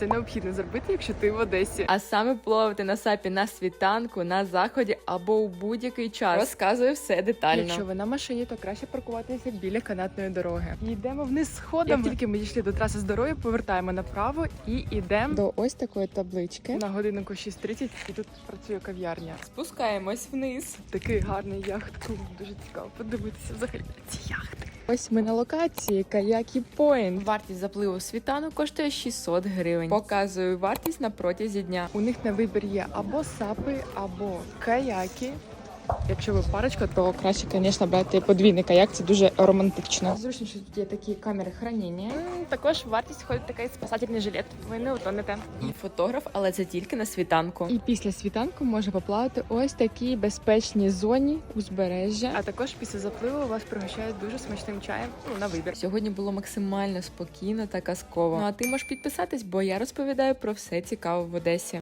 Це необхідно зробити, якщо ти в Одесі. А саме плавати на сапі на світанку, на заході або у будь-який час. Розказую все детально. Якщо ви на машині, то краще паркуватися біля канатної дороги. І йдемо вниз сходами. Як тільки ми дійшли до траси з дорогою, повертаємо направо і йдемо до ось такої таблички. На годиннику 6.30 і тут працює кав'ярня. Спускаємось вниз. Такий гарний яхт-клуб. Дуже цікаво подивитися взагалі на ці яхти. Ось ми на локації Каякі Пойнт. Вартість запливу світану коштує 600 гривень. Показую вартість на протязі дня. У них на вибір є або сапи, або каяки. Якщо ви парочка, то краще, звісно, брати подвійний каяк, це дуже романтично. Зручно, що тут є такі камери хранення. Також вартість входить такий спасательний жилет. Ви не утонете. І фотограф, але це тільки на світанку. І після світанку можна поплавати ось такій безпечній зоні узбережжя. А також після запливу вас пригощають дуже смачним чаєм ну, на вибір. Сьогодні було максимально спокійно та казково. Ну а ти можеш підписатись, бо я розповідаю про все цікаве в Одесі.